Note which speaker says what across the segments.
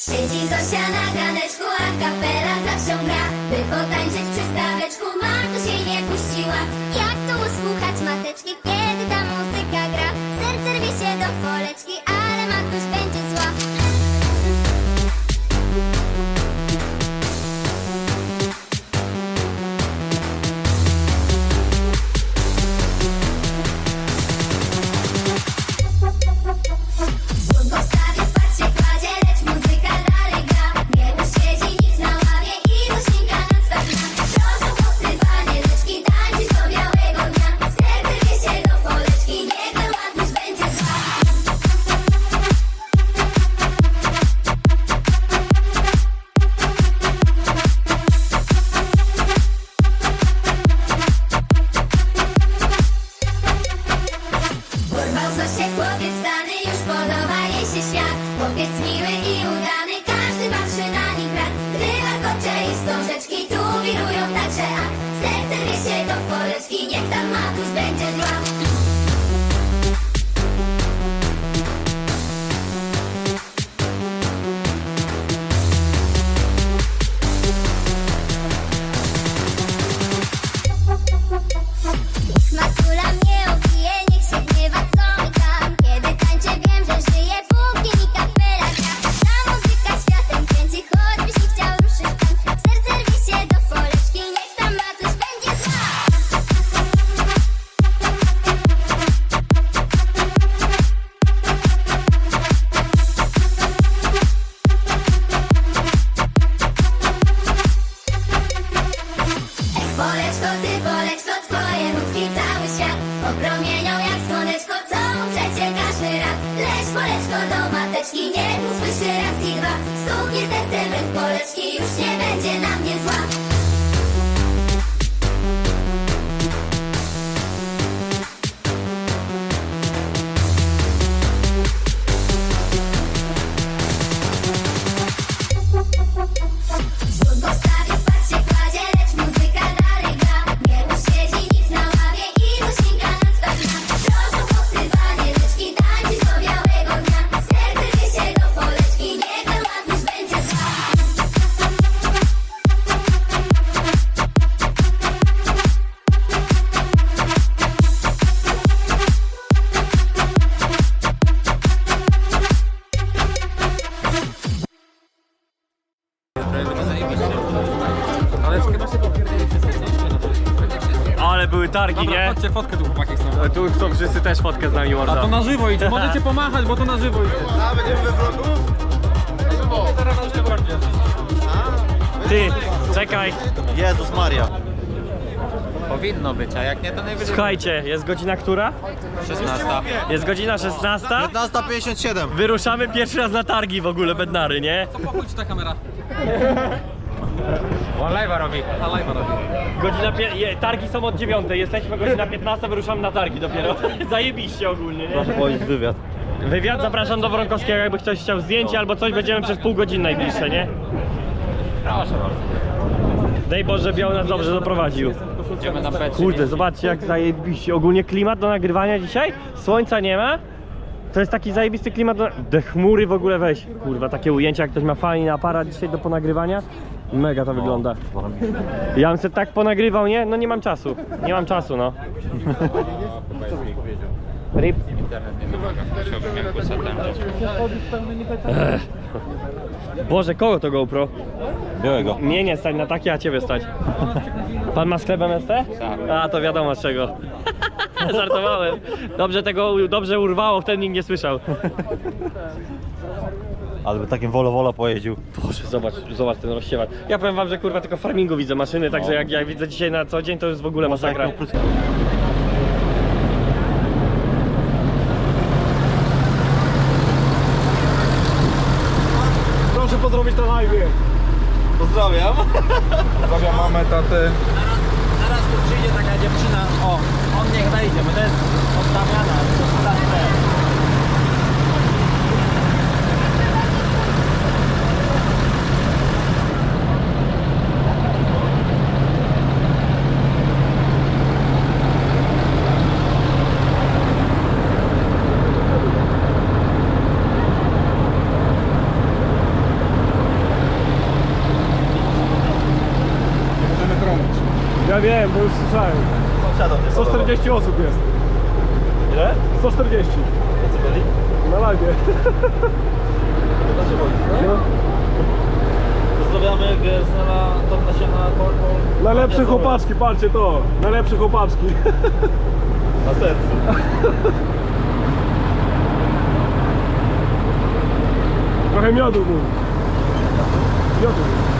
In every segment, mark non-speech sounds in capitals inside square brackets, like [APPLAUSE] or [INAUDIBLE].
Speaker 1: Siedzi Zosia na ganeczku, a kapela za wsią gra. By potańczyć przy staweczku, Martu się nie puściła Chłopiec miły i udany, każdy patrzy na nich brat Gdy warkocze i wstążeczki tu wirują także A serce rwie się do poleczki, niech tam matuś będzie zła usłyszy raz i dwa. Stuknie serce w poleczki, już nie będzie na mnie zła
Speaker 2: Ale
Speaker 3: były targi,
Speaker 2: Dobra,
Speaker 3: nie?
Speaker 2: chodźcie, fotkę tu chłopaki chcą.
Speaker 3: Tu chcą wszyscy też fotkę z nami,
Speaker 2: A to na żywo idzie, możecie pomachać, bo to na żywo idzie. A, będziemy we vlogu?
Speaker 3: Ty, czekaj.
Speaker 4: Jezus Maria.
Speaker 5: Powinno być, a jak nie, to najwyżej
Speaker 3: Słuchajcie, jest godzina która?
Speaker 5: 16.
Speaker 3: Jest godzina 16.
Speaker 4: 15.57.
Speaker 3: Wyruszamy pierwszy raz na targi w ogóle Bednary, nie?
Speaker 2: Co pochódź ta kamera?
Speaker 5: On live'a robi.
Speaker 2: A live'a robi.
Speaker 3: Godzina pie... je, targi są od 9, jesteśmy godzina 15, wyruszamy na targi dopiero. [LAUGHS] Zajebiście ogólnie, nie?
Speaker 4: Proszę powiedzieć wywiad.
Speaker 3: Wywiad zapraszam do Wronkowskiego, jakby ktoś chciał zdjęcie albo coś, będziemy przez pół godziny najbliższe, nie?
Speaker 5: Proszę bardzo.
Speaker 3: Daj Boże, Biał nas dobrze doprowadził.
Speaker 5: Idziemy na pecz.
Speaker 3: Kurde, zobaczcie jak zajebiście. Ogólnie klimat do nagrywania dzisiaj. Słońca nie ma. To jest taki zajebisty klimat do... De chmury w ogóle weź. Kurwa, takie ujęcia, jak ktoś ma fajny aparat dzisiaj do ponagrywania. Mega to wygląda. Ja bym sobie tak ponagrywał, nie? No nie mam czasu. Nie mam czasu, no. Rip.
Speaker 5: Nie.
Speaker 3: Boże, kogo to GoPro?
Speaker 4: Białego.
Speaker 3: Mnie nie stać na takie, a ciebie stać. Pan ma sklep MST?
Speaker 5: Tak.
Speaker 3: A, to wiadomo z czego. [LAUGHS] Żartowałem. Dobrze tego, dobrze urwało, wtedy nikt nie słyszał.
Speaker 4: Ale by takim wolo wolo pojeździł.
Speaker 3: Boże, zobacz, zobacz ten rozsiewacz. Ja powiem wam, że kurwa tylko farmingu widzę maszyny, także jak ja widzę dzisiaj na co dzień, to jest w ogóle masakra.
Speaker 2: Proszę pozdrowić na live.
Speaker 4: Pozdrawiam.
Speaker 2: Pozdrawiam mamę, tatę.
Speaker 5: Zaraz tu przyjdzie taka dziewczyna. O, on niech wejdzie, bo to jest od Damiana. To jest
Speaker 2: Ja wiem, bo już słyszałem.
Speaker 4: Sąsiadom nie
Speaker 2: 140 osób jest.
Speaker 4: Ile?
Speaker 2: 140.
Speaker 4: Co byli?
Speaker 2: Na live.
Speaker 4: Na żywo.
Speaker 2: No.
Speaker 4: Pozdrawiamy Gersnela, Tom Nasiona, Korpol.
Speaker 2: Najlepsze chłopaczki, patrzcie to. Najlepsze chłopaczki. [LAUGHS]
Speaker 4: Na sercu.
Speaker 2: Trochę miodu mu. Miodu. Tutaj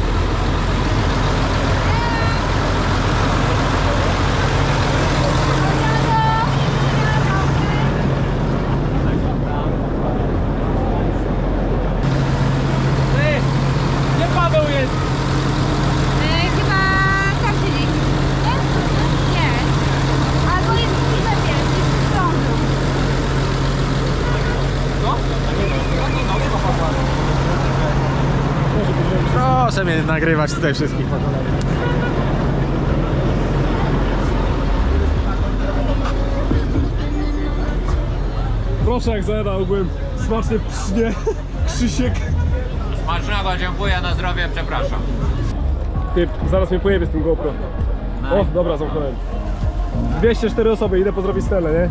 Speaker 2: Proszę mnie nagrywać tutaj wszystkich. Proszę jak zadałbym smacznie psznie [LAUGHS] Krzysiek.
Speaker 5: Smacznego, dziękuję, na zdrowie, przepraszam.
Speaker 2: Ty, zaraz mnie pojebie z tym GoPro. O, dobra, zamknąłem. 204 osoby, idę pozdrowić Stelę, nie?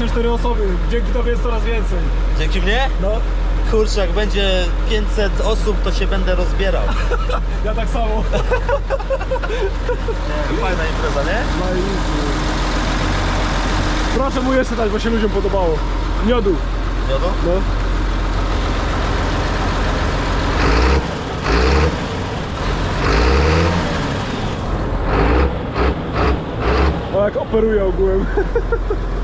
Speaker 2: Dwieście cztery osoby, dzięki tobie jest coraz więcej.
Speaker 4: Dzięki mnie?
Speaker 2: No,
Speaker 4: Kurczę, jak będzie 500 osób, to się będę rozbierał. [LAUGHS]
Speaker 2: ja tak samo.
Speaker 4: Fajna impreza, nie?
Speaker 2: Proszę mu jeszcze dać, bo się ludziom podobało. Miodu.
Speaker 4: Miodu?
Speaker 2: No. O jak operuje ogółem. [LAUGHS]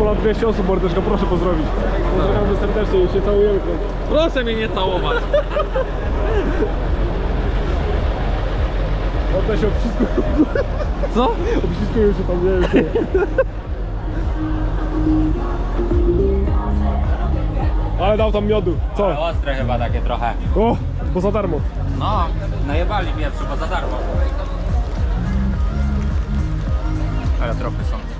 Speaker 2: ponad 200 osób mordeczko, proszę pozdrowić. Pozdrawiamy serdecznie i się całujemy.
Speaker 5: Proszę mnie nie całować.
Speaker 2: Oddaj się obcisku.
Speaker 5: Co?
Speaker 2: Obciskują się tam, nie wiem. Ale dał tam miodu. Co?
Speaker 5: Ostre chyba takie trochę.
Speaker 2: O, bo za darmo.
Speaker 5: No, najebali pierwszy, bo za darmo. Ale trochę są.